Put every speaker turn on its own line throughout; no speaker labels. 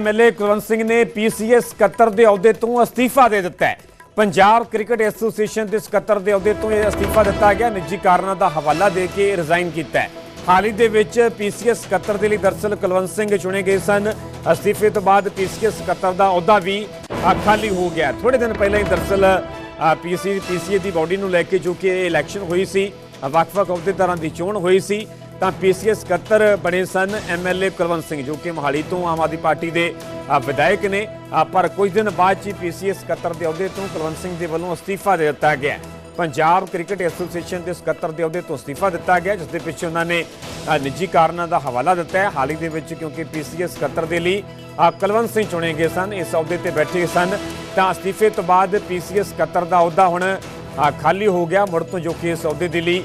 MLA Kulwant Singh ਨੇ PCS ਸਕੱਤਰ ਦੇ ਅਹੁਦੇ ਤੋਂ ਅਸਤੀਫਾ ਦੇ ਦਿੱਤਾ ਹੈ। ਪੰਜਾਬ ਕ੍ਰਿਕਟ ਐਸੋਸੀਏਸ਼ਨ ਦੇ ਸਕੱਤਰ ਦੇ ਅਹੁਦੇ ਤੋਂ ਇਹ ਅਸਤੀਫਾ ਦਿੱਤਾ ਗਿਆ। ਨਿੱਜੀ ਕਾਰਨਾਂ ਦਾ ਹਵਾਲਾ ਦੇ ਕੇ ਰਿਜ਼ਾਈਨ ਕੀਤਾ ਹੈ। ਹਾਲ ਹੀ ਦੇ ਵਿੱਚ ਪੀਸੀਐਸ ਸਕੱਤਰ ਦੇ ਲਈ ਦਰਸਲ ਕੁਲਵੰਤ ਸਿੰਘ ਚੁਣੇ ਗਏ ਸਨ। ਅਸਤੀਫੇ ਤੋਂ ਬਾਅਦ ਪੀਸੀਐਸ ਸਕੱਤਰ ਦਾ ਅਹੁਦਾ ਵੀ ਖਾਲੀ ਹੋ ਗਿਆ ਥੋੜੇ ਦਿਨ ਪਹਿਲਾਂ ਹੀ ਦਰਸਲ ਪੀਸੀ ਪੀਸੀਏ ਦੀ ਬਾਡੀ ਨੂੰ ਲੈ ਕੇ ਜੋ ਕਿ ਇਹ ਇਲੈਕਸ਼ਨ ਹੋਈ ਸੀ ਅ, ਵੱਖ-ਵੱਖ ਅਹੁਦੇਦਾਰਾਂ ਦੀ ਚੋਣ ਹੋਈ ਸੀ। ਤਾਂ ਪੀਸੀਐਸ ਸਕੱਤਰ ਬਣੇ ਸਨ ਐਮਐਲਏ ਕੁਲਵੰਤ ਸਿੰਘ, ਜੋ ਕਿ ਮੋਹਾਲੀ ਤੋਂ ਆਮ ਆਦਮੀ ਪਾਰਟੀ ਦੇ ਵਿਧਾਇਕ ਨੇ। ਪਰ ਕੁਝ ਦਿਨ ਬਾਅਦ 'ਚ ਹੀ ਪੀਸੀਐਸ ਸਕੱਤਰ ਦੇ ਅਹੁਦੇ ਤੋਂ ਕੁਲਵੰਤ ਸਿੰਘ ਦੇ ਵੱਲੋਂ ਅਸਤੀਫਾ ਦੇ ਦਿੱਤਾ ਗਿਆ। ਪੰਜਾਬ ਕ੍ਰਿਕਟ ਐਸੋਸੀਏਸ਼ਨ ਦੇ ਸਕੱਤਰ ਦੇ ਅਹੁਦੇ ਤੋਂ ਅਸਤੀਫਾ ਦਿੱਤਾ ਗਿਆ, ਜਿਸ ਦੇ ਪਿੱਛੇ ਉਹਨਾਂ ਨੇ ਨਿੱਜੀ ਕਾਰਨਾਂ ਦਾ ਹਵਾਲਾ ਦਿੱਤਾ ਹੈ। ਹਾਲ ਹੀ ਦੇ ਵਿੱਚ ਕਿਉਂਕਿ ਪੀਸੀਐਸ ਸਕੱਤਰ ਦੇ ਲਈ ਕੁਲਵੰਤ ਸਿੰਘ ਚੁਣੇ ਗਏ ਸਨ, ਇਸ ਅਹੁਦੇ ਤੇ ਬੈਠੇ ਸਨ, ਤਾਂ ਅਸਤੀਫੇ ਤੋਂ ਬਾਅਦ ਪੀਸੀਐਸ ਸਕੱਤਰ ਦਾ ਅਹੁਦਾ ਹੁਣ ਖਾਲੀ ਹੋ ਗਿਆ। ਮੁੜ ਤੋਂ ਜੋ ਕਿ ਇਸ ਅਹੁਦੇ ਦੇ ਲਈ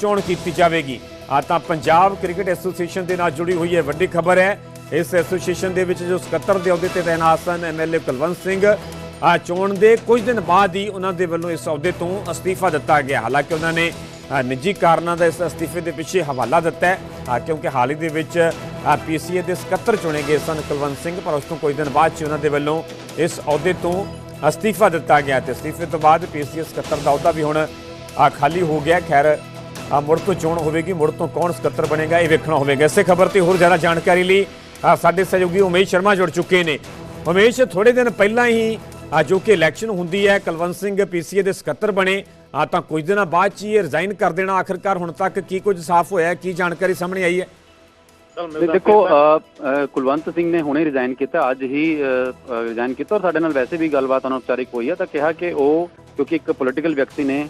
ਚੋਣ ਕੀਤੀ ਜਾਵੇਗੀ। ਆ ਤਾਂ ਪੰਜਾਬ ਕ੍ਰਿਕਟ ਐਸੋਸੀਏਸ਼ਨ ਦੇ ਨਾਲ ਜੁੜੀ ਹੋਈ ਹੈ ਵੱਡੀ ਖਬਰ ਹੈ। ਇਸ ਐਸੋਸੀਏਸ਼ਨ ਦੇ ਵਿੱਚ ਜੋ ਸਕੱਤਰ ਦੇ ਅਹੁਦੇ ਤੇ ਤਾਇਨਾਤ ਸਨ ਐਮਐਲਏ ਕੁਲਵੰਤ ਸਿੰਘ। ਆ, ਚੋਣ ਦੇ ਕੁਝ ਦਿਨ ਬਾਅਦ ਹੀ ਉਹਨਾਂ ਦੇ ਵੱਲੋਂ ਇਸ ਅਹੁਦੇ ਤੋਂ ਅਸਤੀਫਾ ਦਿੱਤਾ ਗਿਆ। ਹਾਲਾਂਕਿ ਉਹਨਾਂ ਨੇ ਨਿੱਜੀ ਕਾਰਨਾਂ ਦਾ ਇਸ ਅਸਤੀਫੇ ਦੇ ਪਿੱਛੇ ਹਵਾਲਾ ਦਿੱਤਾ ਹੈ। ਕਿਉਂਕਿ ਹਾਲ ਹੀ ਦੇ ਵਿੱਚ ਪੀਸੀਏ ਦੇ ਸਕੱਤਰ ਚੁਣੇ ਗਏ ਸਨ ਕੁਲਵੰਤ ਸਿੰਘ, ਪਰ ਉਸ ਤੋਂ ਕੁਝ ਦਿਨ ਬਾਅਦ 'ਚ ਉਹਨਾਂ ਦੇ ਵੱਲੋਂ ਇਸ ਅਹੁਦੇ ਤੋਂ ਅਸਤੀਫਾ ਦਿੱਤਾ ਗਿਆ। ਤੇ ਅਸਤੀਫੇ ਤੋਂ ਬਾਅਦ ਪੀਸੀਏ ਸਕੱਤਰ ਦਾ ਅਹੁਦਾ ਵੀ ਹੁਣ ਖਾਲੀ ਹੋ ਗਿਆ। ਖੈਰ ਆ ਮੁੜ ਤੋਂ ਚੋਣ ਹੋਵੇਗੀ ਮੁੜ ਤੋਂ ਕੌਣ ਸਕੱਤਰ ਬਣੇਗਾ ਇਹ ਵੇਖਣਾ ਹੋਵੇਗਾ। ਇਸੇ ਖਬਰ ਤੇ ਹੋਰ ਜ਼ਿਆਦਾ ਜਾਣਕਾਰੀ ਲਈ ਸਾਡੇ ਸਹਿਯੋਗੀ ਉਮੇਸ਼ ਸ਼ਰਮਾ ਜੁੜ ਚੁੱਕੇ ਨੇ। ਉਮੇਸ਼ ਥੋੜੇ ਦਿਨ ਪਹਿਲਾਂ ਹੀ ਆ ਜੋ ਕਿ ਇਲੈਕਸ਼ਨ ਹੁੰਦੀ ਹੈ ਕੁਲਵੰਤ ਸਿੰਘ ਪੀਸੀਏ ਦੇ ਸਕੱਤਰ ਬਣੇ। ਆ ਤਾਂ ਕੁਝ ਦਿਨਾਂ ਬਾਅਦ ਚ ਹੀ ਇਹ ਰਿਜ਼ਾਈਨ ਕਰ ਦੇਣਾ ਆਖਰਕਾਰ। ਹੁਣ ਤੱਕ ਕੀ ਕੁਝ ਸਾਫ਼ ਹੋਇਆ ਕੀ ਜਾਣਕਾਰੀ ਸਾਹਮਣੇ ਆਈ ਹੈ?
ਦੇਖੋ ਕੁਲਵੰਤ ਸਿੰਘ ਨੇ ਹੁਣੇ ਰਿਜ਼ਾਈਨ ਕੀਤਾ ਅੱਜ ਹੀ ਰਿਜ਼ਾਈਨ ਕੀਤਾ। ਔਰ ਸਾਡੇ ਨਾਲ ਵੈਸੇ ਵੀ ਗੱਲਬਾਤ ਅਨੌਪਚਾਰਿਕ ਹੋਈ ਹੈ ਤਾਂ ਕਿਹਾ ਕਿ ਉਹ ਕਿਉਂਕਿ ਇੱਕ ਪੋਲੀਟੀਕਲ ਵਿਅਕਤੀ ਨੇ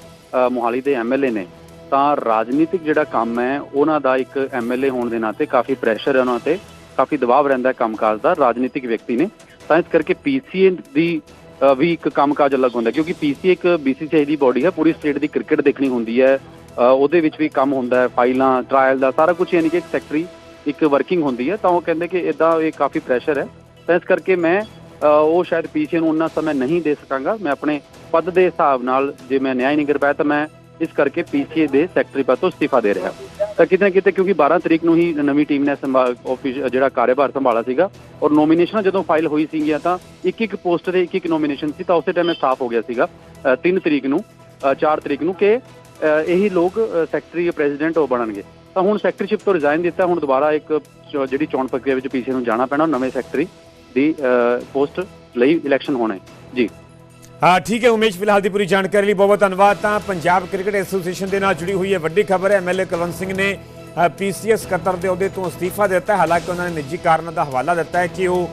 ਮੋਹਾਲੀ ਦੇ ਐਮਐਲਏ ਨੇ ਤਾਂ ਰਾਜਨੀਤਿਕ ਜਿਹੜਾ ਕੰਮ ਹੈ ਉਹਨਾਂ ਦਾ ਇੱਕ ਐਮਐਲਏ ਹੋਣ ਦੇ ਨਾਤੇ ਕਾਫੀ ਪ੍ਰੈਸ਼ਰ ਹੈ ਉਹਨਾਂ ਤੇ ਕਾਫੀ ਦਬਾਅ ਰਹਿੰਦਾ ਹੈ ਕੰਮਕਾਜ ਦਾ ਰਾਜਨੀਤਿਕ ਵਿਅਕਤੀ ਨੇ। ਤਾਂ ਇਸ ਕਰਕੇ ਪੀਸੀਏ ਦੀ ਵੀ ਇੱਕ ਕੰਮਕਾਜ ਅਲੱਗ ਹੁੰਦਾ ਹੈ, ਕਿਉਂਕਿ ਪੀਸੀਏ ਇੱਕ ਬੀਸੀਸੀਆਈ ਦੀ ਬਾਡੀ ਹੈ ਪੂਰੀ ਸਟੇਟ ਦੀ ਕ੍ਰਿਕਟ ਦੇਖਣੀ ਹੁੰਦੀ ਹੈ। ਉਹਦੇ ਵਿੱਚ ਵੀ ਕੰਮ ਹੁੰਦਾ ਹੈ ਫਾਈਲਾਂ ਟ੍ਰਾਇਲ ਦਾ ਸਾਰਾ ਕੁਝ ਯਾਨੀ ਕਿ ਇੱਕ ਸੈਕਟਰੀ ਇੱਕ ਵਰਕਿੰਗ ਹੁੰਦੀ ਹੈ। ਤਾਂ ਉਹ ਕਹਿੰਦੇ ਕਿ ਇਦਾਂ ਇਹ ਕਾਫੀ ਪ੍ਰੈਸ਼ਰ ਹੈ। ਤਾਂ ਇਸ ਕਰਕੇ ਮੈਂ ਉਹ ਸ਼ਾਇਦ ਪੀਸੀਏ ਨੂੰ ਉਹਨਾਂ ਸਮੇਂ ਨਹੀਂ ਦੇ ਸਕਾਂਗਾ। ਮੈਂ ਆਪਣੇ ਪਦ ਦੇ ਹਿਸਾਬ ਨਾਲ ਜੇ ਮੈਂ ਨਿਆਂ ਨਹੀਂ ਕਰ ਪਾਇਆ ਤਾਂ ਮੈਂ ਇਸ ਕਰਕੇ ਪੀਸੀਏ ਦੇ ਸੈਕਟਰੀ ਪਦ ਤੋਂ ਅਸਤੀਫਾ ਦੇ ਰਿਹਾ। ਤਾਂ ਕਿਤੇ ਨਾ ਕਿਤੇ ਕਿਉਂਕਿ 12 ਤਰੀਕ ਨੂੰ ਹੀ ਨਵੀਂ ਟੀਮ ਨੇ ਆਫਿਸ ਜਿਹੜਾ ਕਾਰਜਭਾਰ ਸੰਭਾਲਾ ਸੀਗਾ ਔਰ ਨੋਮੀਨੇਸ਼ਨ ਜਦੋਂ ਫਾਈਲ ਹੋਈ ਸੀਗੀਆਂ ਤਾਂ ਇੱਕ ਇੱਕ ਪੋਸਟ ਦੇ ਇੱਕ ਇੱਕ ਨੋਮੀਨੇਸ਼ਨ ਸੀ ਤਾਂ ਉਸੇ ਟਾਈਮ ਇਹ ਹੋ ਗਿਆ ਸੀਗਾ 3 ਤਰੀਕ ਨੂੰ 4 ਤਰੀਕ ਨੂੰ ਕਿ ਇਹੀ ਲੋਕ ਸੈਕਟਰੀ ਪ੍ਰੈਜ਼ੀਡੈਂਟ ਉਹ ਬਣਨਗੇ। ਤਾਂ ਹੁਣ ਸੈਕਟਰੀਸ਼ਿਪ ਤੋਂ ਰਿਜ਼ਾਈਨ ਦਿੱਤਾ, ਹੁਣ ਦੁਬਾਰਾ ਇੱਕ ਜਿਹੜੀ ਚੋਣ ਪ੍ਰਕਿਰਿਆ ਵਿੱਚ ਪੀਸੀਏ ਨੂੰ ਜਾਣਾ ਪੈਣਾ ਨਵੇਂ ਸੈਕਟਰੀ ਦੀ ਪੋਸਟ ਲਈ ਇਲੈਕਸ਼ਨ ਹੋਣਾ। ਹੈ ਜੀ।
ਹਾਂ, ਠੀਕ ਹੈ, ਉਮੇਸ਼, ਫਿਲਹਾਲ ਦੀ ਪੂਰੀ ਜਾਣਕਾਰੀ ਲਈ ਬਹੁਤ ਧੰਨਵਾਦ। ਤਾਂ ਪੰਜਾਬ ਕ੍ਰਿਕਟ ਐਸੋਸੀਏਸ਼ਨ ਦੇ ਨਾਲ ਜੁੜੀ ਹੋਈ ਹੈ ਵੱਡੀ ਖਬਰ ਹੈ ਐਮਐਲਏ ਕੁਲਵੰਤ ਸਿੰਘ ਨੇ ਪੀਸੀਐਸ ਸਕੱਤਰ ਦੇ ਅਹੁਦੇ ਤੋਂ ਅਸਤੀਫਾ ਦਿੱਤਾ ਹਾਲਾਂਕਿ ਉਹਨਾਂ ਨੇ ਨਿੱਜੀ ਕਾਰਨਾਂ ਦਾ ਹਵਾਲਾ ਦਿੱਤਾ ਹੈ ਕਿ ਉਹ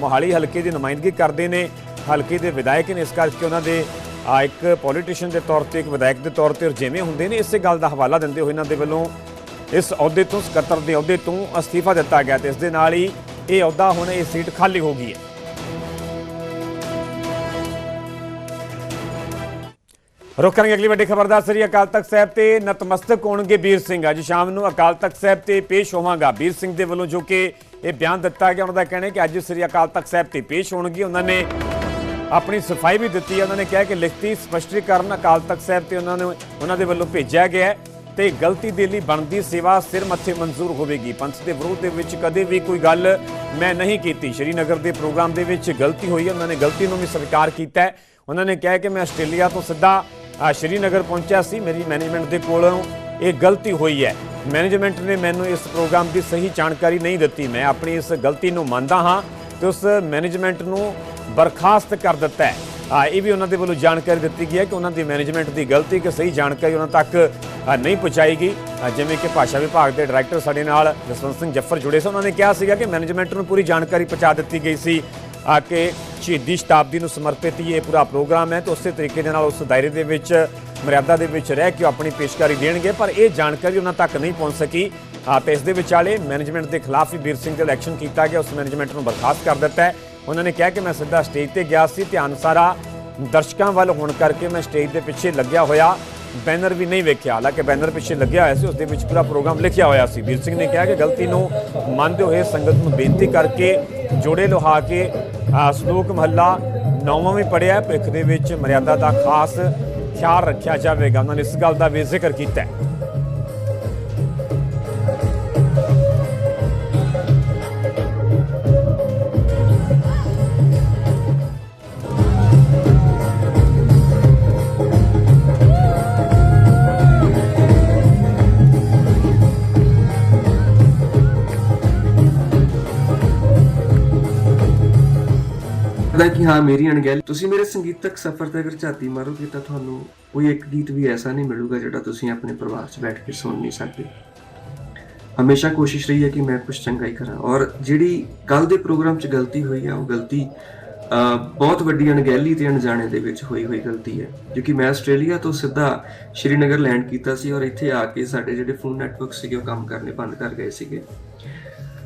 ਮੋਹਾਲੀ ਹਲਕੇ ਦੀ ਨੁਮਾਇੰਦਗੀ ਕਰਦੇ ਨੇ। ਹਲਕੇ ਦੇ ਵਿਧਾਇਕ ਨੇ ਇਸ ਕਰਕੇ ਉਹਨਾਂ ਦੇ ਇੱਕ ਪੋਲੀਟੀਸ਼ੀਅਨ ਦੇ ਤੌਰ ਤੇ, ਇੱਕ ਵਿਧਾਇਕ ਦੇ ਤੌਰ ਤੇ ਜਿਵੇਂ ਹੁੰਦੇ ਨੇ। ਇਸੇ ਗੱਲ ਦਾ ਹਵਾਲਾ ਦਿੰਦੇ ਹੋਏ ਇਹਨਾਂ ਦੇ ਵੱਲੋਂ ਇਸ ਅਹੁਦੇ ਤੋਂ ਸਕੱਤਰ ਦੇ ਅਹੁਦੇ ਤੋਂ ਅਸਤੀਫਾ ਦਿੱਤਾ ਗਿਆ ਤੇ ਇਸ ਦੇ ਨਾਲ ਹੀ ਇਹ ਅਹੁਦਾ ਹੁਣ ਇਹ ਸੀਟ ਖਾਲੀ ਹੋ ਗਈ ਹੈ। ਰੁਕ ਕਰਾਂਗੇ ਅਗਲੀ ਵੱਡੀ ਖਬਰਦਾਰ ਸ੍ਰੀ ਅਕਾਲ ਤਖਤ ਸਾਹਿਬ ਤੇ ਨਤਮਸਤਕ ਹੋਣਗੇ ਵੀਰ ਸਿੰਘ। ਅੱਜ ਸ਼ਾਮ ਨੂੰ ਅਕਾਲ ਤਖਤ ਸਾਹਿਬ ਤੇ ਪੇਸ਼ ਹੋਵਾਂਗਾ। ਵੀਰ ਸਿੰਘ ਦੇ ਵੱਲੋਂ ਜੋ ਕਿ ਇਹ ਬਿਆਨ ਦਿੱਤਾ ਗਿਆ, ਉਹਨਾਂ ਦਾ ਕਹਿਣਾ ਹੈ ਕਿ ਅੱਜ ਸ੍ਰੀ ਅਕਾਲ ਤਖਤ ਸਾਹਿਬ ਤੇ ਪੇਸ਼ ਹੋਣਗੇ। ਉਹਨਾਂ ਨੇ ਆਪਣੀ ਸਫ਼ਾਈ ਵੀ ਦਿੱਤੀ ਹੈ। ਉਹਨਾਂ ਨੇ ਕਿਹਾ ਕਿ ਲਿਖਤੀ ਸਪਸ਼ਟੀਕਰਨ ਅਕਾਲ ਤਖਤ ਸਾਹਿਬ ਤੇ ਉਹਨਾਂ ਨੂੰ, ਉਹਨਾਂ ਦੇ ਵੱਲੋਂ ਭੇਜਿਆ ਗਿਆ ਹੈ ਤੇ ਗਲਤੀ ਦੇ ਲਈ ਬਣਦੀ ਸੇਵਾ ਸਿਰ ਮੱਥੇ ਮਨਜ਼ੂਰ ਹੋਵੇਗੀ। ਪੰਥ ਦੇ ਵਿਰੋਧ ਦੇ ਵਿੱਚ ਕਦੇ ਵੀ ਕੋਈ ਗੱਲ ਮੈਂ ਨਹੀਂ ਕੀਤੀ। ਸ਼੍ਰੀਨਗਰ ਦੇ ਪ੍ਰੋਗਰਾਮ ਦੇ ਵਿੱਚ ਗਲਤੀ ਹੋਈ ਹੈ। ਉਹਨਾਂ ਨੇ ਗਲਤੀ ਨੂੰ ਵੀ ਸਵੀਕਾਰ ਕੀਤਾ ਹੈ। ਉਹਨਾਂ ਨੇ ਕਿਹਾ ਕਿ ਮੈਂ ਆਸਟ੍ਰੇਲੀਆ ਤੋਂ ਸਿੱਧਾ ਆ ਸ਼੍ਰੀਨਗਰ ਪਹੁੰਚਿਆ ਸੀ, ਮੇਰੀ ਮੈਨੇਜਮੈਂਟ ਦੇ ਕੋਲੋਂ ਇਹ ਗਲਤੀ ਹੋਈ ਹੈ। ਮੈਨੇਜਮੈਂਟ ਨੇ ਮੈਨੂੰ ਇਸ ਪ੍ਰੋਗਰਾਮ ਦੀ ਸਹੀ ਜਾਣਕਾਰੀ ਨਹੀਂ ਦਿੱਤੀ। ਮੈਂ ਆਪਣੀ ਇਸ ਗਲਤੀ ਨੂੰ ਮੰਨਦਾ ਹਾਂ ਤੇ ਉਸ ਮੈਨੇਜਮੈਂਟ ਨੂੰ ਬਰਖਾਸਤ ਕਰ ਦਿੱਤਾ ਹੈ। ਆ, ਇਹ ਵੀ ਉਹਨਾਂ ਦੇ ਵੱਲੋਂ ਜਾਣਕਾਰੀ ਦਿੱਤੀ ਗਈ ਹੈ ਕਿ ਉਹਨਾਂ ਦੀ ਮੈਨੇਜਮੈਂਟ ਦੀ ਗਲਤੀ ਕਿ ਸਹੀ ਜਾਣਕਾਰੀ ਉਹਨਾਂ ਤੱਕ ਨਹੀਂ ਪਹੁੰਚਾਈ ਗਈ। ਜਿਵੇਂ ਕਿ ਭਾਸ਼ਾ ਵਿਭਾਗ ਦੇ ਡਾਇਰੈਕਟਰ ਸਾਡੇ ਨਾਲ ਜਸਵੰਤ ਸਿੰਘ ਜੱਫਰ ਜੁੜੇ ਸਨ ਉਹਨਾਂ ਨੇ ਕਿਹਾ ਸੀਗਾ ਕਿ ਮੈਨੇਜਮੈਂਟ ਨੂੰ ਪੂਰੀ ਜਾਣਕਾਰੀ ਪਹੁੰਚਾ ਦਿੱਤੀ ਗਈ ਸੀ। ਆ ਕੇ ਸ਼ਹੀਦੀ ਸ਼ਤਾਬਦੀ ਨੂੰ ਸਮਰਪਿਤ ਹੀ ਇਹ ਪੂਰਾ ਪ੍ਰੋਗਰਾਮ ਹੈ ਤੇ ਉਸੇ ਤਰੀਕੇ ਦੇ ਨਾਲ ਉਸ ਦਾਇਰੇ ਦੇ ਵਿੱਚ, ਮਰਿਆਦਾ ਦੇ ਵਿੱਚ ਰਹਿ ਕੇ ਉਹ ਆਪਣੀ ਪੇਸ਼ਕਾਰੀ ਦੇਣਗੇ, ਪਰ ਇਹ ਜਾਣਕਾਰੀ ਉਹਨਾਂ ਤੱਕ ਨਹੀਂ ਪਹੁੰਚ ਸਕੀ। ਆ ਤੇ ਇਸ ਦੇ ਵਿਚਾਲੇ ਮੈਨੇਜਮੈਂਟ ਦੇ ਖਿਲਾਫ ਹੀ ਵੀਰ ਸਿੰਘ ਤੇ ਇਲੈਕਸ਼ਨ ਕੀਤਾ ਗਿਆ, ਉਸ ਮੈਨੇਜਮੈਂਟ ਨੂੰ ਬਰਖਾਸਤ ਕਰ ਦਿੱਤਾ ਹੈ। ਉਹਨਾਂ ਨੇ ਕਿਹਾ ਕਿ ਮੈਂ ਸਿੱਧਾ ਸਟੇਜ ਤੇ ਗਿਆ ਸੀ, ਧਿਆਨ ਸਾਰਾ ਦਰਸ਼ਕਾਂ ਵੱਲ ਹੋਣ ਕਰਕੇ ਮੈਂ ਸਟੇਜ ਦੇ ਪਿੱਛੇ ਲੱਗਿਆ ਹੋਇਆ। ਬੈਨਰ ਵੀ ਨਹੀਂ ਵੇਖਿਆ। ਹਾਲਾਂਕਿ ਬੈਨਰ ਪਿੱਛੇ ਲੱਗਿਆ ਹੋਇਆ ਸੀ ਉਸ ਦੇ ਵਿੱਚ ਪੂਰਾ ਪ੍ਰੋਗਰਾਮ ਲਿਖਿਆ ਹੋਇਆ ਸੀ। ਵੀਰ ਸਿੰਘ ਨੇ ਕਿਹਾ ਕਿ ਗਲਤੀ ਨੂੰ ਮੰਨਦੇ ਹੋਏ ਸੰਗਤ ਨੂੰ ਬੇਨਤੀ ਕਰਕੇ ਜੋੜੇ ਲੁਹਾ ਕੇ ਸ਼ਲੋਕ ਮਹੱਲਾ ਨੌਵਾਂ ਵੀ ਪੜਿਆ ਭਿੱਖ ਦੇ ਵਿੱਚ ਮਰਿਆਦਾ ਦਾ ਖਾਸ ਖਿਆਲ ਰੱਖਿਆ ਜਾਵੇਗਾ। ਉਹਨਾਂ ਨੇ ਇਸ ਗੱਲ ਦਾ ਵੀ ਜ਼ਿਕਰ ਕੀਤਾ ਹੈ।
ਪਤਾ ਕਿ ਹਾਂ, ਮੇਰੀ ਅਣਗਹਿਲੀ। ਤੁਸੀਂ ਮੇਰੇ ਸੰਗੀਤਕ ਸਫ਼ਰ ਤੇ ਅਗਰ ਝਾਤੀ ਮਾਰੋਗੇ ਤਾਂ ਤੁਹਾਨੂੰ ਕੋਈ ਇੱਕ ਗੀਤ ਵੀ ਐਸਾ ਨਹੀਂ ਮਿਲੂਗਾ ਜਿਹੜਾ ਤੁਸੀਂ ਆਪਣੇ ਪਰਿਵਾਰ 'ਚ ਬੈਠ ਕੇ ਸੁਣ ਨਹੀਂ ਸਕਦੇ। ਹਮੇਸ਼ਾ ਕੋਸ਼ਿਸ਼ ਰਹੀ ਹੈ ਕਿ ਮੈਂ ਕੁਝ ਚੰਗਾ ਹੀ ਕਰਾਂ। ਔਰ ਜਿਹੜੀ ਕੱਲ ਦੇ ਪ੍ਰੋਗਰਾਮ 'ਚ ਗਲਤੀ ਹੋਈ ਹੈ ਉਹ ਗਲਤੀ ਬਹੁਤ ਵੱਡੀ ਅਣਗਹਿਲੀ ਤੇ ਅਣਜਾਣੇ ਦੇ ਵਿੱਚ ਹੋਈ ਹੋਈ ਗਲਤੀ ਹੈ। ਕਿਉਂਕਿ ਮੈਂ ਆਸਟ੍ਰੇਲੀਆ ਤੋਂ ਸਿੱਧਾ ਸ਼੍ਰੀਨਗਰ ਲੈਂਡ ਕੀਤਾ ਸੀ ਔਰ ਇੱਥੇ ਆ ਕੇ ਸਾਡੇ ਜਿਹੜੇ ਫੋਨ ਨੈਟਵਰਕ ਸੀਗੇ, ਉਹ ਕੰਮ ਕਰਨੇ ਬੰਦ ਕਰ ਗਏ ਸੀਗੇ।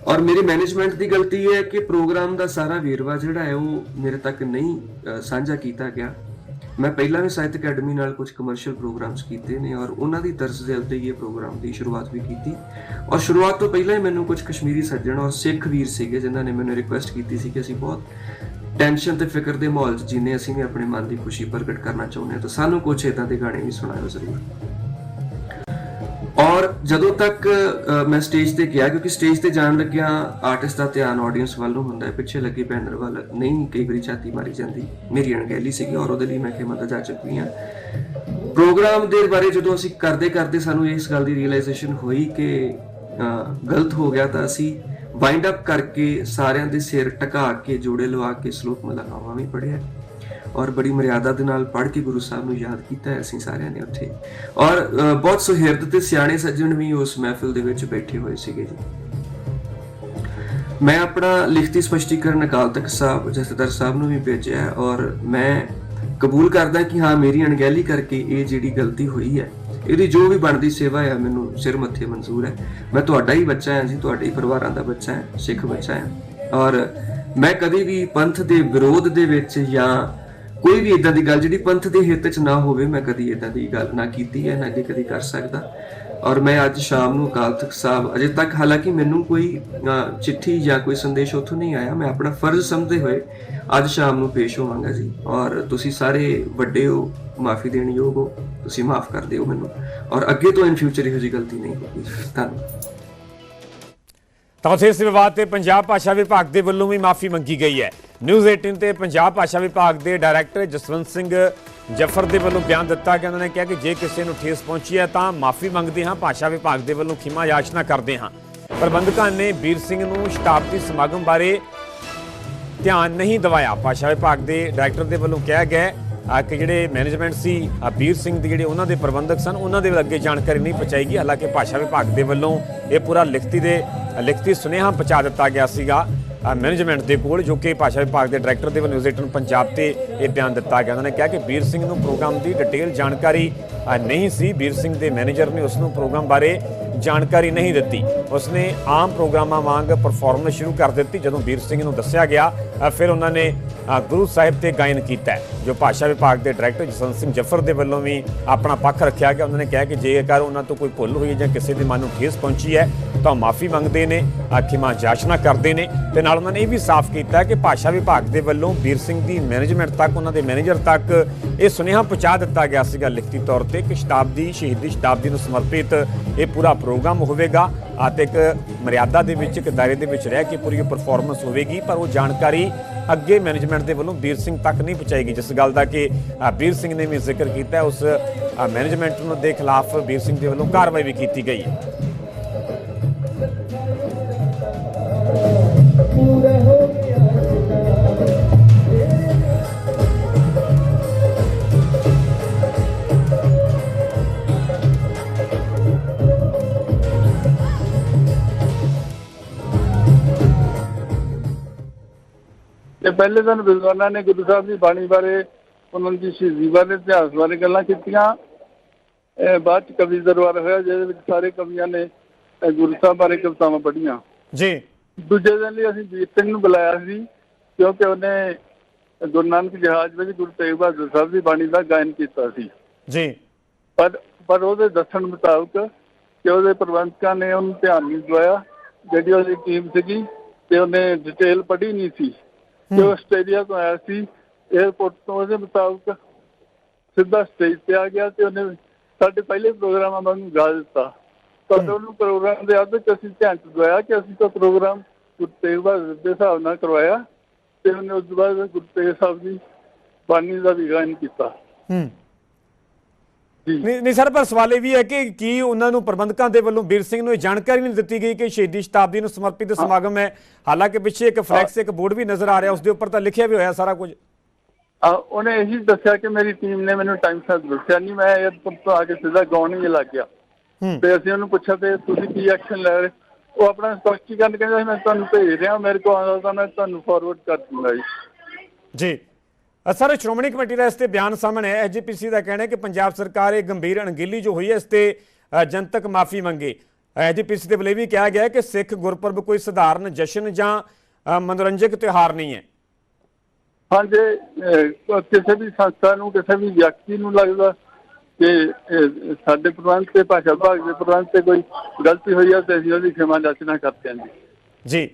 ਔਰ ਮੇਰੀ ਮੈਨੇਜਮੈਂਟ ਦੀ ਗਲਤੀ ਇਹ ਹੈ ਕਿ ਪ੍ਰੋਗਰਾਮ ਦਾ ਸਾਰਾ ਵੇਰਵਾ ਜਿਹੜਾ ਹੈ ਉਹ ਮੇਰੇ ਤੱਕ ਨਹੀਂ ਸਾਂਝਾ ਕੀਤਾ ਗਿਆ। ਮੈਂ ਪਹਿਲਾਂ ਵੀ ਸਾਹਿਤ ਅਕੈਡਮੀ ਨਾਲ ਕੁਝ ਕਮਰਸ਼ੀਅਲ ਪ੍ਰੋਗਰਾਮਸ ਕੀਤੇ ਨੇ ਔਰ ਉਹਨਾਂ ਦੀ ਤਰਜ਼ ਦੇ ਉੱਤੇ ਹੀ ਇਹ ਪ੍ਰੋਗਰਾਮ ਦੀ ਸ਼ੁਰੂਆਤ ਵੀ ਕੀਤੀ। ਔਰ ਸ਼ੁਰੂਆਤ ਤੋਂ ਪਹਿਲਾਂ ਹੀ ਮੈਨੂੰ ਕੁਝ ਕਸ਼ਮੀਰੀ ਸੱਜਣ ਔਰ ਸਿੱਖ ਵੀਰ ਸੀਗੇ ਜਿਨ੍ਹਾਂ ਨੇ ਮੈਨੂੰ ਰਿਕੁਐਸਟ ਕੀਤੀ ਸੀ ਕਿ ਅਸੀਂ ਬਹੁਤ ਟੈਨਸ਼ਨ ਤੇ ਫਿਕਰ ਦੇ ਮਾਹੌਲ 'ਚ ਜਿੰਨੇ ਅਸੀਂ ਵੀ ਆਪਣੇ ਮਨ ਦੀ ਖੁਸ਼ੀ ਪ੍ਰਗਟ ਕਰਨਾ ਚਾਹੁੰਦੇ ਹਾਂ, ਤਾਂ ਸਾਨੂੰ ਕੁਝ ਇਦਾਂ ਦੇ ਗਾਣੇ ਵੀ ਸੁਣਾਇਓ ਜ਼ਰੂਰ। ਜਦੋਂ ਤੱਕ ਮੈਂ ਸਟੇਜ ਤੇ ਗਿਆ, ਕਿਉਂਕਿ ਸਟੇਜ ਤੇ ਜਾਣ ਲੱਗਿਆ ਆਰਟਿਸਟ ਦਾ ਧਿਆਨ ਆਡੀਅנס ਵੱਲ ਨੂੰ ਹੁੰਦਾ ਹੈ। ਪਿੱਛੇ ਲੱਗੇ ਬੈਨਰ ਵੱਲ ਨਹੀਂ, ਕਈ ਵਾਰੀ ਛਾਤੀ ਮਾਰੀ ਜਾਂਦੀ। ਮੇਰੀ ਅਣਗਹਿਲੀ ਸੀਗੀ ਔਰ ਉਹਦੇ ਲਈ ਮੈਂ ਖਿਮਾ ਜਾ ਚੁੱਕੀ ਹਾਂ। ਪ੍ਰੋਗਰਾਮ ਦੇ ਬਾਰੇ ਜਦੋਂ ਅਸੀਂ ਕਰਦੇ ਕਰਦੇ ਸਾਨੂੰ ਇਸ ਗੱਲ ਦੀ ਰੀਅਲਾਈਜੇਸ਼ਨ ਹੋਈ ਕਿ ਗਲਤ ਹੋ ਗਿਆ ਤਾਂ ਅਸੀਂ ਵਾਈਂਡ ਅਪ ਕਰਕੇ ਸਾਰਿਆਂ ਦੇ ਸਿਰ ਟਕਾ ਕੇ, ਜੋੜੇ ਲਵਾ ਕੇ, ਸ਼ਲੋਕ ਮਲਾਵਾ ਵੀ ਪੜਿਆ ਔਰ ਬੜੀ ਮਰਿਆਦਾ ਦੇ ਨਾਲ ਪੜ੍ਹ ਕੇ ਗੁਰੂ ਸਾਹਿਬ ਨੂੰ ਯਾਦ ਕੀਤਾ ਹੈ, ਅਸੀਂ ਸਾਰਿਆਂ ਨੇ ਉੱਥੇ। ਔਰ ਬਹੁਤ ਸੁਹਿਰਦ ਤੇ ਸਿਆਣੇ ਸੱਜਣ ਵੀ ਉਸ ਮਹਿਫਿਲ ਦੇ ਵਿੱਚ ਬੈਠੇ ਹੋਏ ਸੀਗੇ ਜੀ। ਮੈਂ ਆਪਣਾ ਲਿਖਤੀ ਸਪਸ਼ਟੀਕਰਨ ਅਕਾਲ ਤਖਤ ਸਾਹਿਬ, ਜਥੇਦਾਰ ਸਾਹਿਬ ਨੂੰ ਵੀ ਭੇਜਿਆ ਹੈ ਔਰ ਮੈਂ ਕਬੂਲ ਕਰਦਾ ਕਿ ਹਾਂ, ਮੇਰੀ ਅਣਗਹਿਲੀ ਕਰਕੇ ਇਹ ਜਿਹੜੀ ਗਲਤੀ ਹੋਈ ਹੈ, ਇਹਦੀ ਜੋ ਵੀ ਬਣਦੀ ਸੇਵਾ ਹੈ, ਮੈਨੂੰ ਸਿਰ ਮੱਥੇ ਮਨਜ਼ੂਰ ਹੈ। ਮੈਂ ਤੁਹਾਡਾ ਹੀ ਬੱਚਾ ਹਾਂ ਜੀ, ਤੁਹਾਡੇ ਹੀ ਪਰਿਵਾਰਾਂ ਦਾ ਬੱਚਾ ਹਾਂ, ਸਿੱਖ ਬੱਚਾ ਹਾਂ। ਔਰ ਮੈਂ ਕਦੇ ਵੀ ਪੰਥ ਦੇ ਵਿਰੋਧ ਦੇ ਵਿੱਚ ਜਾਂ ਕੋਈ ਵੀ ਇਦਾਂ ਦੀ ਗੱਲ ਜਿਹੜੀ ਪੰਥ ਦੇ ਹਿੱਤ 'ਚ ਨਾ ਹੋਵੇ, ਮੈਂ ਕਦੀ ਇਦਾਂ ਦੀ ਗੱਲ ਨਾ ਕੀਤੀ ਹੈ, ਨਾ ਕਿ ਕਦੀ ਕਰ ਸਕਦਾ। ਔਰ ਮੈਂ ਅੱਜ ਸ਼ਾਮ ਨੂੰ ਅਕਾਲ ਤਖਤ ਸਾਹਿਬ, ਅਜੇ ਤੱਕ ਹਾਲਾਂਕਿ ਮੈਨੂੰ ਕੋਈ ਚਿੱਠੀ ਜਾਂ ਕੋਈ ਸੰਦੇਸ਼ ਉੱਥੋਂ ਨਹੀਂ ਆਇਆ, ਮੈਂ ਆਪਣਾ ਫਰਜ਼ ਸਮਝਦੇ ਹੋਏ ਅੱਜ ਸ਼ਾਮ ਨੂੰ ਪੇਸ਼ ਹੋਵਾਂਗਾ ਜੀ। ਔਰ ਤੁਸੀਂ ਸਾਰੇ ਵੱਡੇ ਹੋ, ਮਾਫੀ ਦੇਣ ਯੋਗ ਹੋ, ਤੁਸੀਂ ਮਾਫ ਕਰ ਦਿਓ ਮੈਨੂੰ। ਔਰ ਅੱਗੇ ਤੋਂ ਇਨ ਫਿਊਚਰ ਇਹੋ ਜਿਹੀ ਗਲਤੀ ਨਹੀਂ ਹੋਵੇਗੀ ਧੰਨਵਾਦ।
ਤਾਂ ਉੱਥੇ ਇਸ ਵਿਵਾਦ ਤੇ ਪੰਜਾਬ ਭਾਸ਼ਾ ਵਿਭਾਗ ਦੇ ਵੱਲੋਂ ਵੀ ਮਾਫੀ ਮੰਗੀ ਗਈ ਹੈ। ਨਿਊਜ਼ 18 ਤੇ ਪੰਜਾਬ ਭਾਸ਼ਾ ਵਿਭਾਗ ਦੇ ਡਾਇਰੈਕਟਰ ਜਸਵੰਤ ਸਿੰਘ ਜਫਰ ਦੇ ਵੱਲੋਂ ਬਿਆਨ ਦਿੱਤਾ ਕਿ ਉਹਨਾਂ ਨੇ ਕਿਹਾ ਕਿ ਜੇ ਕਿਸੇ ਨੂੰ ਠੇਸ ਪਹੁੰਚੀ ਹੈ ਤਾਂ ਮਾਫੀ ਮੰਗਦੇ ਹਾਂ, ਭਾਸ਼ਾ ਵਿਭਾਗ ਦੇ ਵੱਲੋਂ ਖਿਮਾ ਯਾਚਨਾ ਕਰਦੇ ਹਾਂ। ਪ੍ਰਬੰਧਕਾਂ ਨੇ ਵੀਰ ਸਿੰਘ ਨੂੰ ਸ਼ਤਾਬਦੀ ਸਮਾਗਮ ਬਾਰੇ ਧਿਆਨ ਨਹੀਂ ਦਿਵਾਇਆ। ਭਾਸ਼ਾ ਵਿਭਾਗ ਦੇ ਡਾਇਰੈਕਟਰ ਦੇ ਵੱਲੋਂ ਕਿਹਾ ਗਿਆ ਕਿ ਜਿਹੜੇ ਮੈਨੇਜਮੈਂਟ ਸੀ ਵੀਰ ਸਿੰਘ ਦੇ ਜਿਹੜੇ ਉਹਨਾਂ ਦੇ ਪ੍ਰਬੰਧਕ ਸਨ, ਉਹਨਾਂ ਦੇ ਅੱਗੇ ਜਾਣਕਾਰੀ ਨਹੀਂ ਪਹੁੰਚਾਈ ਹਾਲਾਂਕਿ ਭਾਸ਼ਾ ਵਿਭਾਗ ਦੇ ਵੱਲੋਂ ਇਹ ਪੂਰਾ ਲਿਖਤੀ ਦੇ ਲਿਖਤੀ ਸੁਨੇਹਾ ਪਹੁੰਚਾ ਦਿੱਤਾ ਗਿਆ ਸੀਗਾ ਮੈਨੇਜਮੈਂਟ ਦੇ ਕੋਲ, ਜੋ ਕਿ ਭਾਸ਼ਾ ਵਿਭਾਗ ਦੇ ਡਾਇਰੈਕਟਰ ਦੇ ਵੱਲੋਂ ਨਿਊਜ਼ ਪੰਜਾਬ ਤੇ ਇਹ ਬਿਆਨ ਦਿੱਤਾ ਗਿਆ। ਉਹਨਾਂ ਨੇ ਕਿਹਾ ਕਿ ਵੀਰ ਸਿੰਘ ਨੂੰ ਪ੍ਰੋਗਰਾਮ ਦੀ ਡਿਟੇਲ ਜਾਣਕਾਰੀ ਨਹੀਂ ਸੀ। ਵੀਰ ਸਿੰਘ ਦੇ ਮੈਨੇਜਰ ਨੇ ਉਸ ਨੂੰ ਪ੍ਰੋਗਰਾਮ ਬਾਰੇ ਜਾਣਕਾਰੀ ਨਹੀਂ ਦਿੱਤੀ। ਉਸਨੇ ਆਮ ਪ੍ਰੋਗਰਾਮਾਂ ਵਾਂਗ ਪਰਫਾਰਮੈਂਸ ਸ਼ੁਰੂ ਕਰ ਦਿੱਤੀ, ਜਦੋਂ ਵੀਰ ਸਿੰਘ ਨੂੰ ਦੱਸਿਆ ਗਿਆ ਫਿਰ ਉਹਨਾਂ ਨੇ ਗੁਰੂ ਸਾਹਿਬ ਤੇ ਗਾਇਨ ਕੀਤਾ, ਜੋ ਭਾਸ਼ਾ ਵਿਭਾਗ ਦੇ ਡਾਇਰੈਕਟਰ ਜਸਵੰਤ ਸਿੰਘ ਜਫਰ ਦੇ ਵੱਲੋਂ ਵੀ ਆਪਣਾ ਪੱਖ ਰੱਖਿਆ ਗਿਆ। ਉਹਨਾਂ ਨੇ ਕਿਹਾ ਕਿ ਜੇਕਰ ਉਹਨਾਂ ਤੋਂ ਕੋਈ ਭੁੱਲ ਹੋਈ ਹੈ ਜਾਂ ਕਿਸੇ ਦੇ ਮਨ ਨੂੰ ਠੇਸ ਪਹੁੰਚੀ ਹੈ ਤਾਂ ਮਾਫੀ ਮੰਗਦੇ ਨੇ ਖਿਮਾ ਜਾਚਨਾ ਕਰਦੇ ਨੇ। ਤੇ ਨਾਲ ਉਹਨਾਂ ਨੇ ਇਹ ਵੀ ਸਾਫ਼ ਕੀਤਾ ਕਿ ਭਾਸ਼ਾ ਵਿਭਾਗ ਦੇ ਵੱਲੋਂ ਵੀਰ ਸਿੰਘ ਦੀ ਮੈਨੇਜਮੈਂਟ ਤੱਕ, ਉਹਨਾਂ ਦੇ ਮੈਨੇਜਰ ਤੱਕ ਇਹ ਸੁਨੇਹਾ ਪਹੁੰਚਾ ਦਿੱਤਾ ਗਿਆ ਸੀਗਾ ਲਿਖਤੀ ਤੌਰ ਤੇ ਕਿ ਸ਼ਤਾਬਦੀ, ਸ਼ਹੀਦੀ ਸ਼ਤਾਬਦੀ ਨੂੰ ਸਮਰਪਿਤ ਇਹ ਪੂਰਾ ਪ੍ਰੋਗਰਾਮ ਹੋਵੇਗਾ ਅਤੇ ਇੱਕ ਮਰਿਆਦਾ ਦੇ ਵਿੱਚ, ਇੱਕ ਦਾਇਰੇ ਦੇ ਵਿੱਚ ਰਹਿ ਕੇ ਪੂਰੀ ਪਰਫਾਰਮੈਂਸ ਹੋਵੇਗੀ, ਪਰ ਉਹ ਜਾਣਕਾਰੀ ਅੱਗੇ ਮੈਨੇਜਮੈਂਟ ਦੇ ਵੱਲੋਂ ਵੀਰ ਸਿੰਘ ਤੱਕ ਨਹੀਂ ਪਹੁੰਚਾਏਗੀ, ਜਿਸ ਗੱਲ ਦਾ ਕਿ ਵੀਰ ਸਿੰਘ ਨੇ ਵੀ ਜ਼ਿਕਰ ਕੀਤਾ, ਉਸ ਮੈਨੇਜਮੈਂਟ ਨੂੰ ਦੇ ਖਿਲਾਫ ਵੀਰ ਸਿੰਘ ਦੇ ਵੱਲੋਂ ਕਾਰਵਾਈ ਵੀ ਕੀਤੀ ਗਈ। ਹੈ
ਤੇ ਪਹਿਲੇ ਦਿਨ ਵਿਦਵਾਨਾਂ ਨੇ ਗੁਰੂ ਸਾਹਿਬ ਦੀ ਬਾਣੀ ਬਾਰੇ ਉਹਨਾਂ ਦੀ ਸ਼ਹੀਦੀ ਬਾਰੇ ਇਤਿਹਾਸ ਬਾਰੇ ਗੱਲਾਂ ਕੀਤੀਆਂ। ਬਾਅਦ ਚ ਕਵੀ ਦਰਬਾਰ ਹੋਇਆ, ਜਿਹਦੇ ਵਿੱਚ ਸਾਰੇ ਕਵੀਆਂ ਨੇ ਗੁਰੂ ਸਾਹਿਬ ਬਾਰੇ ਕਵਿਤਾਵਾਂ ਪੜ੍ਹੀਆਂ।
ਜੀ।
ਦੂਜੇ ਦਿਨ ਲਈ ਅਸੀਂ ਜੀਤ ਸਿੰਘ ਨੂੰ ਬੁਲਾਇਆ ਸੀ ਕਿਉਂਕਿ ਉਹਨੇ ਗੁਰੂ ਨਾਨਕ ਜਹਾਜ਼ ਵਿੱਚ ਗੁਰੂ ਤੇਗ ਬਹਾਦਰ ਸਾਹਿਬ ਦੀ ਬਾਣੀ ਦਾ ਗਾਇਨ ਕੀਤਾ ਸੀ।
ਜੀ।
ਪਰ ਪਰ ਉਹਦੇ ਦੱਸਣ ਮੁਤਾਬਕ ਕਿ ਉਹਦੇ ਪ੍ਰਬੰਧਕਾਂ ਨੇ ਉਹਨੂੰ ਧਿਆਨ ਨਹੀਂ ਦਿਵਾਇਆ ਜਿਹੜੀ ਉਹਦੀ ਟੀਮ ਸੀਗੀ ਤੇ ਉਹਨੇ ਡਿਟੇਲ ਪੜ੍ਹੀ ਨਹੀਂ ਸੀ। ਉਹ ਆਸਟ੍ਰੇਲੀਆ ਤੋਂ ਆਇਆ ਸੀ 에어ਪੋਰਟ ਤੋਂ ਉਹਦੇ ਮੁਤਾਬਕ ਸਿੱਧਾ ਸਟੇਜ ਤੇ ਆ ਗਿਆ ਤੇ ਉਹਨੇ ਸਾਡੇ ਪਹਿਲੇ ਪ੍ਰੋਗਰਾਮਾਂ ਵਾਂਗੂ ਗਾ ਦਿੱਤਾ। ਪਰ ਉਹਨੂੰ ਪ੍ਰੋਗਰਾਮ ਦੇ ਅੱਧ ਚ ਅਸੀਂ ਧਿਆਨ ਦਵਾਇਆ ਕਿ ਅਸੀਂ ਤਾਂ ਪ੍ਰੋਗਰਾਮ ਗੁਰੂ ਤੇਗ ਬਹਾਦਰ ਦੇ ਹਿਸਾਬ ਨਾਲ ਕਰਵਾਇਆ ਤੇ ਉਹਨੇ ਉਸ ਤੋਂ ਬਾਅਦ ਗੁਰੂ ਤੇਗ ਸਾਹਿਬ ਦੀ ਬਾਣੀ ਦਾ ਵੀ ਗਾਇਨ ਕੀਤਾ।
ਹੂੰ। ਨਹੀਂ ਨਹੀਂ ਸਰ ਪਰ ਸਵਾਲ ਇਹ ਵੀ ਹੈ ਕਿ ਕੀ ਉਹਨਾਂ ਨੂੰ ਪ੍ਰਬੰਧਕਾਂ ਦੇ ਵੱਲੋਂ ਵੀਰ ਸਿੰਘ ਨੂੰ ਇਹ ਜਾਣਕਾਰੀ ਨਹੀਂ ਦਿੱਤੀ ਗਈ ਕਿ ਸ਼ਹੀਦੀ ਸ਼ਤਾਬਦੀ ਨੂੰ ਸਮਰਪਿਤ ਸਮਾਗਮ ਹੈ? ਹਾਲਾਂਕਿ ਪਿੱਛੇ ਇੱਕ ਫਲੈਕਸ ਇੱਕ ਬੋਰਡ ਵੀ ਨਜ਼ਰ ਆ ਰਿਹਾ ਉਸ ਦੇ ਉੱਪਰ ਤਾਂ ਲਿਖਿਆ ਵੀ ਹੋਇਆ ਸਾਰਾ ਕੁਝ।
ਉਹਨੇ ਇਹੀ ਦੱਸਿਆ ਕਿ ਮੇਰੀ ਟੀਮ ਨੇ ਮੈਨੂੰ ਟਾਈਮ ਸਿਰ ਦੱਸਿਆ ਨਹੀਂ ਮੈਂ 에어ਪੋਰਟ ਤੋਂ ਆ ਕੇ ਸਿੱਧਾ ਗਾਉਣ ਹੀ ਲੱਗ ਗਿਆ। ਤੇ ਅਸੀਂ ਉਹਨੂੰ ਪੁੱਛਿਆ ਤੇ ਤੁਸੀਂ ਕੀ ਐਕਸ਼ਨ ਲੈ ਰਹੇ? ਉਹ ਆਪਣਾ ਸਪਸ਼ਟੀਕਰਨ ਕਹਿੰਦਾ ਮੈਂ ਤੁਹਾਨੂੰ ਭੇਜ ਰਿਹਾ ਮੇਰੇ ਕੋਲ ਆਉਂਦਾ ਤਾਂ ਮੈਂ ਤੁਹਾਨੂੰ ਫਾਰਵਰਡ ਕਰ ਦੂੰਗਾ ਜੀ।
ਜੀ। ਸਰ ਸ਼੍ਰੋਮਣੀ ਕਮੇਟੀ ਦਾ ਇਸ ਤੇ ਬਿਆਨ ਸਾਹਮਣੇ ਹੈ ਐਜੀਪੀਸੀ ਦਾ ਕਹਿਣਾ ਹੈ ਕਿ ਪੰਜਾਬ ਸਰਕਾਰ ਇਹ ਗੰਭੀਰ ਅਣਗਹਿਲੀ ਜੋ ਹੋਈ ਹੈ ਇਸ ਤੇ ਜਨਤਕ ਮਾਫੀ ਮੰਗੇ। ਐਜੀਪੀਸੀ ਦੇ ਵੱਲੋਂ ਵੀ ਕਿਹਾ ਗਿਆ ਹੈ ਕਿ ਸਿੱਖ ਗੁਰਪੁਰਬ ਕੋਈ ਸਧਾਰਨ ਜਸ਼ਨ ਜਾਂ ਮਨੋਰੰਜਕ ਤਿਉਹਾਰ ਨਹੀਂ ਹੈ।
ਹਾਂ ਜੇ ਅਹ, ਕਿਸੇ ਵੀ ਸੰਸਥਾ ਨੂੰ ਕਿਸੇ ਵੀ ਵਿਅਕਤੀ ਨੂੰ ਲੱਗਦਾ ਕਿ ਅਹ, ਸਾਡੇ ਪ੍ਰਬੰਧ ਤੇ ਭਾਸ਼ਾ ਵਿਭਾਗ ਦੇ ਪ੍ਰਬੰਧ ਤੇ ਕੋਈ ਗਲਤੀ ਹੋਈ ਹੈ ਤੇ ਅਸੀਂ ਉਹਦੀ ਖਿਮਾ ਜਾਚਨਾ ਕਰਦੇ ਹਾਂ ਜੀ।
ਜੀ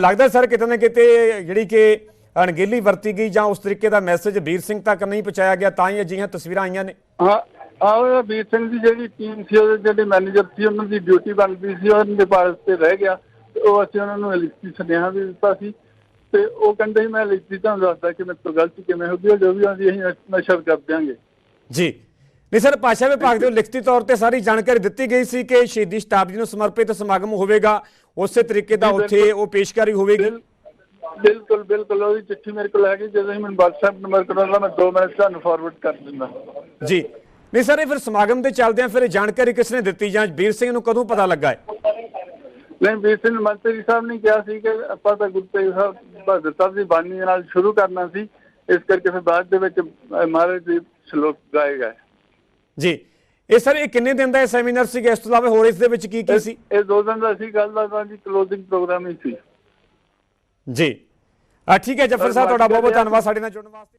ਲੱਗਦਾ ਸਰ ਕਿਤੇ ਨਾ ਕਿਤੇ ਜਿਹੜੀ ਕਿ ਅਣਗਹਿਲੀ ਵਰਤੀ ਗਈ ਜਾਂ ਉਸ ਤਰੀਕੇ ਦਾ ਮੈਸੇਜ ਵੀਰ ਸਿੰਘ ਤੱਕ ਨਹੀਂ ਪਹੁੰਚਾਇਆ ਗਿਆ ਤਾਂ ਹੀ ਅਜਿਹੀਆਂ ਤਸਵੀਰਾਂ ਆਈਆਂ ਨੇ।
ਹਾਂ ਆਹ ਵੀਰ ਸਿੰਘ ਦੀ ਜਿਹੜੀ ਟੀਮ ਸੀ ਉਹਦੇ ਜਿਹੜੇ ਮੈਨੇਜਰ ਸੀ ਉਹਨਾਂ ਦੀ ਡਿਊਟੀ ਬਣਦੀ ਸੀ ਉਹਨਾਂ ਦੇ ਪਾਸ ਤੇ ਰਹਿ ਗਿਆ। ਤੇ ਉਹ ਅਸੀਂ ਉਹਨਾਂ ਨੂੰ ਲਿਖਤੀ ਸੁਨੇਹਾ ਵੀ ਦਿੱਤਾ ਸੀ। ਤੇ ਉਹ ਕਹਿੰਦੇ ਸੀ ਮੈਂ ਲਿਖਤੀ ਤੁਹਾਨੂੰ ਦੱਸਦਾ ਕਿ ਮੇਰੇ ਤੋਂ ਗਲਤੀ ਕਿਵੇਂ ਹੋ ਗਈ ਜੋ ਵੀ ਆਉਂਦੀ ਅਸੀਂ ਨਸ਼ਰ ਕਰ ਦਿਆਂਗੇ।
ਜੀ। ਨਹੀਂ ਸਰ ਭਾਸ਼ਾ ਵਿਭਾਗ ਦੇ ਲਿਖਤੀ ਤੌਰ ਤੇ ਸਾਰੀ ਜਾਣਕਾਰੀ ਦਿੱਤੀ ਗਈ ਸੀ ਕਿ ਸ਼ਹੀਦੀ ਸ਼ਤਾਬਦੀ ਨੂੰ ਸਮਰਪਿਤ ਸਮਾਗਮ ਹੋਵੇਗਾ। ਉਸੇ ਤਰੀਕੇ ਦਾ
ਜੀ,
ਉੱਥੇ। ਉਹ ਪੇਸ਼ਕਾਰੀ ਹੋਵੇਗੀ।
ਬਿਲ- ਬਿਲਕੁਲ ਬਿਲਕੁਲ। ਉਹਦੀ ਚਿੱਠੀ ਮੇਰੇ ਕੋਲ ਹੈਗੀ। ਜਦੋਂ ਹੀ ਮੈਨੂੰ WhatsApp ਨੰਬਰ ਕਰਾਉਂਦਾ ਮੈਂ 2 ਮਿੰਟ ਤੁਹਾਨੂੰ ਫਾਰਵਰਡ ਕਰ ਦਿੰਦਾ।
ਜੀ। ਨਹੀਂ ਸਰ ਇਹ ਫਿਰ ਸਮਾਗਮ ਤੇ ਚੱਲਦਿਆਂ ਫਿਰ ਇਹ ਜਾਣਕਾਰੀ ਕਿਸ ਨੇ ਦਿੱਤੀ ਜਾਂ ਵੀਰ ਸਿੰਘ ਨੂੰ ਕਦੋਂ ਪਤਾ ਲੱਗਾ ਹੈ
ਨਹੀਂ ਵੀਰ ਸਿੰਘ ਮੰਤਰੀ ਸਾਹਿਬ ਨੇ ਕਿਹਾ ਸੀ ਕਿ ਆਪਾਂ ਤਾਂ ਗੁਰੂ ਤੇਗ ਸਾਹਿਬ ਬਹਾਦਰ ਸਾਹਿਬ ਦੀ ਬਾਣੀ ਦੇ ਨਾਲ ਸ਼ੁਰੂ ਕਰਨਾ ਸੀ। ਇਸ ਕਰਕੇ ਫਿਰ ਬਾਅਦ ਦੇ ਵਿੱਚ ਮਹਾਰਾਜ ਦੇ ਸ਼ਲੋਕ ਗਾਏ ਗਏ।
ਜੀ। ਇਹ ਸਰ ਇਹ ਕਿੰਨੇ ਦਿਨ ਦਾ ਇਹ ਸੈਮੀਨਾਰ ਸੀਗਾ? ਇਸ ਤੋਂ ਇਲਾਵਾ ਹੋਰ ਇਸ ਦੇ ਵਿੱਚ ਕੀ ਕੀ ਸੀ?
ਇਹ ਦੋ ਦਿਨ ਦਾ ਸੀ ਗੱਲ ਦਾ ਜੀ ਕਲੋਜ਼ਿੰਗ ਪ੍ਰੋਗਰਾਮ ਹੀ ਸੀ।
ਜੀ। ਆ ਠੀਕ ਹੈ ਜਫਰ ਸਾਹਿਬ ਤੁਹਾਡਾ ਬਹੁਤ ਬਹੁਤ ਧੰਨਵਾਦ ਸਾਡੇ ਨਾਲ ਜੁੜਨ ਵਾਸਤੇ।